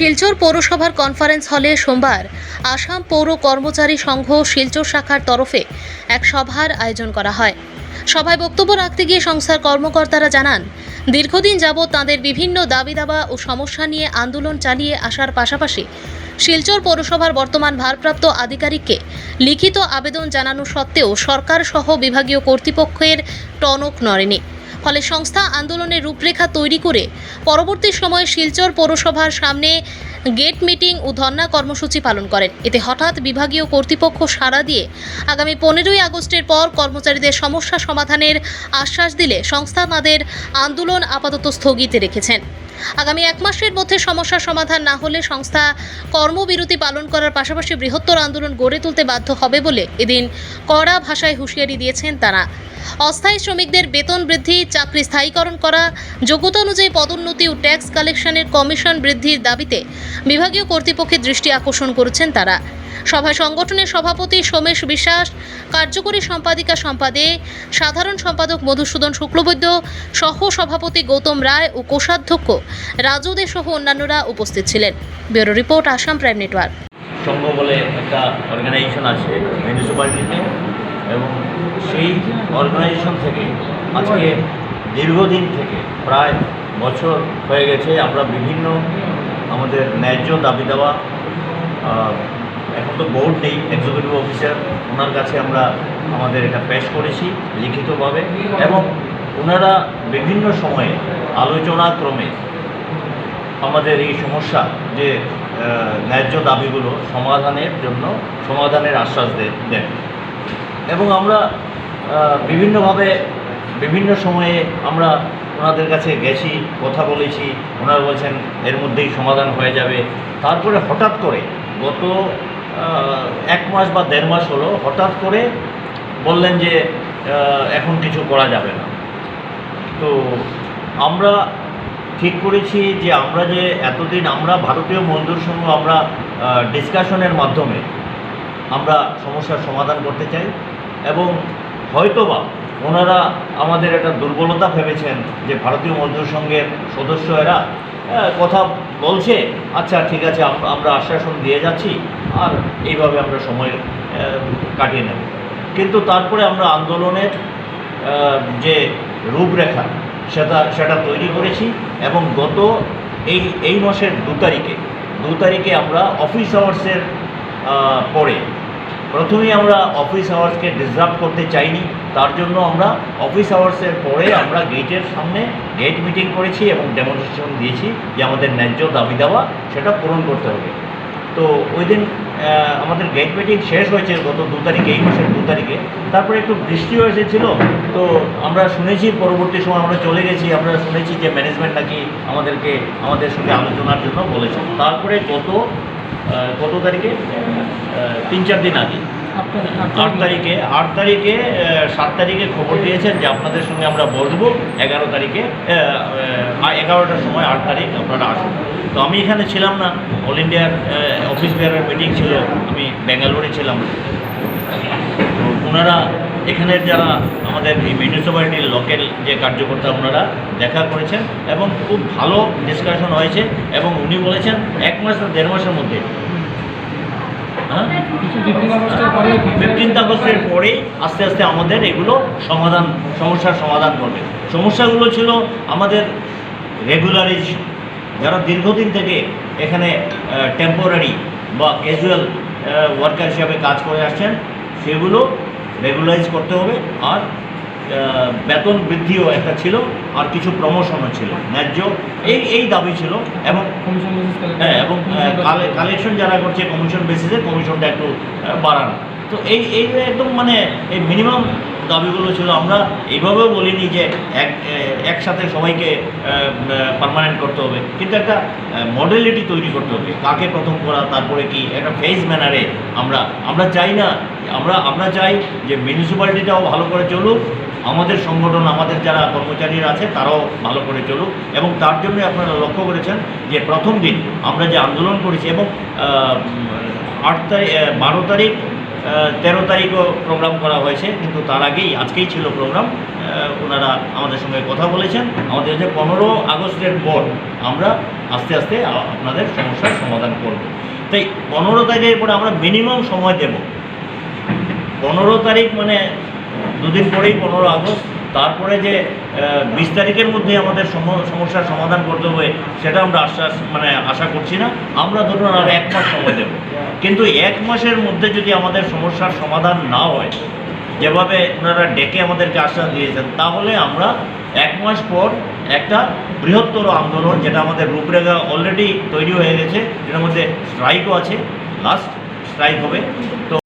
শিলচর পৌরসভার কনফারেন্স হলে সোমবার আসাম পৌর কর্মচারী সংঘ শিলচর শাখার তরফে এক সভার আয়োজন করা হয়। সভায় বক্তব্য রাখতে গিয়ে সংস্থার কর্মকর্তারা জানান, দীর্ঘদিন যাবৎ তাদের বিভিন্ন দাবি দাবা ও সমস্যা নিয়ে আন্দোলন চালিয়ে আসার পাশাপাশি শিলচর পৌরসভার বর্তমান ভারপ্রাপ্ত আধিকারিককে লিখিত আবেদন জানানো সত্ত্বেও সরকার সহ বিভাগীয় কর্তৃপক্ষের টনক নড়েনি। ফলে সংস্থা আন্দোলনের রূপরেখা তৈরি করে পরবর্তী সময়ে শিলচর পৌরসভার সামনে গেট মিটিং ও ধর্না কর্মসূচি পালন করেন। এতে হঠাৎ বিভাগীয় কর্তৃপক্ষ সাড়া দিয়ে আগামী পনেরোই আগস্টের পর কর্মচারীদের সমস্যা সমাধানের আশ্বাস দিলে সংস্থা তাদের আন্দোলন আপাতত স্থগিত রেখেছেন। আগামী এক মাসের মধ্যে সমস্যার সমাধান না হলে সংস্থা কর্মবিরতি পালন করার পাশাপাশি বৃহত্তর আন্দোলন গড়ে তুলতে বাধ্য হবে বলে এদিন কড়া ভাষায় হুঁশিয়ারি দিয়েছেন তারা। অস্থায়ী শ্রমিকদের বেতন বৃদ্ধি, চাকরি স্থায়ীকরণ করা, যোগ্যতা অনুযায়ী পদোন্নতি ও ট্যাক্স কালেকশনের কমিশন বৃদ্ধির দাবিতে বিভাগীয় কর্তৃপক্ষের দৃষ্টি আকর্ষণ করেছেন তারা। সভায় সংগঠনের সভাপতি সোমেশ বিশ্বাস, কার্যকরী সম্পাদিকা সম্পাদে, সাধারণ সম্পাদক মধুসূদন শুক্লবৈদ্য, সহ সভাপতি গৌতম রায় ও কোষাধ্যক্ষ রাজু দে সহ অন্যান্যরা উপস্থিত ছিলেন। Bureau report, Assam prime network. Sangh বলে একটা অর্গানাইজেশন আছে মিউনিসিপ্যালিটিতে এবং সেই অর্গানাইজেশন থেকে আজকে দীর্ঘদিন থেকে প্রায় বছর হয়ে গেছে আমরা বিভিন্ন আমাদের ন্যায্য দাবি দেওয়া এখন তো বোর্ড নেই এক্সিকিউটিভ অফিসার ওনার কাছে আমরা আমাদের এটা পেশ করেছি, লিখিতভাবে এবং ওনারা বিভিন্ন সময়ে আলোচনাক্রমে আমাদের এই সমস্যা যে ন্যায্য দাবিগুলো সমাধানের জন্য সমাধানের আশ্বাস দেন। এবং আমরা বিভিন্নভাবে বিভিন্ন সময়ে আমরা ওনাদের কাছে গেছি, কথা বলেছি, ওনারা বলছেন এর মধ্যেই সমাধান হয়ে যাবে। তারপরে হঠাৎ করে গত এক মাস বা দেড় মাস হলো, হঠাৎ করে বললেন যে এখন কিছু করা যাবে না। তো আমরা ঠিক করেছি যে, আমরা যে এতদিন আমরা ভারতীয় মজদুর সংঘ, আমরা ডিসকাশনের মাধ্যমে আমরা সমস্যার সমাধান করতে চাই এবং হয়তোবা ওনারা আমাদের একটা দুর্বলতা ভেবেছেন যে, ভারতীয় মজদুর সংঘের সদস্য এরা কথা বলছে। আচ্ছা ঠিক আছে আমরা আশ্বাসন দিয়ে যাচ্ছি। আর এইভাবে আমরা সময় কাটিয়ে নেব। কিন্তু তারপরে আমরা আন্দোলনের যে রূপরেখা, সেটা সেটা তৈরি করেছি এবং গত এই এই মাসের দু তারিখে দু তারিখে আমরা অফিস আওয়ার্সের পরে প্রথমেই আমরা অফিস আওয়ার্সকে ডিসরাপ্ট করতে চাইনি, তার জন্য আমরা অফিস আওয়ার্সের পরে আমরা গেটের সামনে গেট মিটিং করেছি এবং ডেমনস্ট্রেশন দিয়েছি যে আমাদের ন্যায্য দাবি দেওয়া সেটা পূরণ করতে হবে। তো ওই দিন আমাদের গেট মিটিং শেষ হয়েছে গত দু তারিখে, এই মাসের দু তারিখে। তারপরে একটু বৃষ্টিও এসেছিল, তো আমরা শুনেছি পরবর্তী সময় আমরা চলে গেছি, আমরা শুনেছি যে ম্যানেজমেন্ট নাকি আমাদেরকে, আমাদের সঙ্গে আলোচনার জন্য বলেছে। তারপরে গত কত তারিখে? তিন চার দিন আগে। আট তারিখে আট তারিখে সাত তারিখে খবর দিয়েছেন যে আপনাদের সঙ্গে আমরা বসবো। এগারো তারিখে এগারোটার সময় আট তারিখ আপনারা আসুন। তো আমি এখানে ছিলাম না। অল ইন্ডিয়ার অফিস বেয়ারের মিটিং ছিল। আমি ব্যাঙ্গালোরে ছিলাম। তো ওনারা এখানের যারা আমাদের এই মিউনিসিপ্যালিটির লোকাল যে কার্যকর্তা ওনারা দেখা করেছেন এবং খুব ভালো ডিসকাশন হয়েছে এবং উনি বলেছেন এক মাস বা দেড় মাসের মধ্যে। হ্যাঁ? ফিফটিন্থ আগস্টের পরেই আস্তে আস্তে আমাদের এগুলো সমাধান, সমস্যার সমাধান করবে। সমস্যাগুলো ছিল আমাদের রেগুলারাইজেশন যারা দীর্ঘদিন থেকে এখানে টেম্পোরারি বা ক্যাজুয়াল ওয়ার্কার হিসাবে কাজ করে আসছেন, সেগুলো রেগুলারাইজ করতে হবে আর বেতন বৃদ্ধিও একটা ছিল আর কিছু প্রমোশনও ছিল ন্যায্য। এই এই দাবি ছিল এবং হ্যাঁ এবং কালেকশন যারা করছে কমিশন বেসিসে কমিশনটা একটু বাড়ানো। তো এই এই যে একদম মানে এই মিনিমাম দাবিগুলো ছিল আমরা এইভাবেও বলিনি যে এক একসাথে সবাইকে পারমানেন্ট করতে হবে। কিন্তু একটা মডেলিটি তৈরি করতে হবে। কাকে প্রথম করা তারপরে কি? একটা ফেজ ম্যানারে আমরা আমরা চাই না আমরা আমরা চাই যে মিউনিসিপ্যালিটিটাও ভালো করে চলুক, আমাদের সংগঠন, আমাদের যারা কর্মচারীরা আছে, তারাও ভালো করে চলুক, এবং তার জন্য আপনারা লক্ষ্য করেছেন যে প্রথম দিন আমরা যে আন্দোলন করেছি এবং আট তারিখ বারো তারিখ তেরো তারিখও প্রোগ্রাম করা হয়েছে, কিন্তু তার আগেই, আজকেই ছিল প্রোগ্রাম ওনারা আমাদের সঙ্গে কথা বলেছেন। আমাদের যে পনেরো আগস্টের পর আমরা আস্তে আস্তে আপনাদের সমস্যার সমাধান করব। তাই পনেরো তারিখের পরে আমরা মিনিমাম সময় দেব। পনেরো তারিখ মানে দুদিন পরেই পনেরো আগস্ট। তারপরে যে বিশ তারিখের মধ্যে আমাদের সম- সমস্যার সমাধান করতে হবে, সেটা আমরা আশ্বাস মানে আশা করছি না। আমরা ধরুন আর এক মাস সময় দেব। কিন্তু এক মাসের মধ্যে যদি আমাদের সমস্যার সমাধান না হয়, যেভাবে ওনারা ডেকে আমাদেরকে আশ্বাস দিয়েছেন, তাহলে আমরা এক মাস পর একটা বৃহত্তর আন্দোলন, যেটা আমাদের রূপরেখা অলরেডি তৈরি হয়ে গেছে যেটার মধ্যে স্ট্রাইকও আছে লাস্ট স্ট্রাইক হবে। তো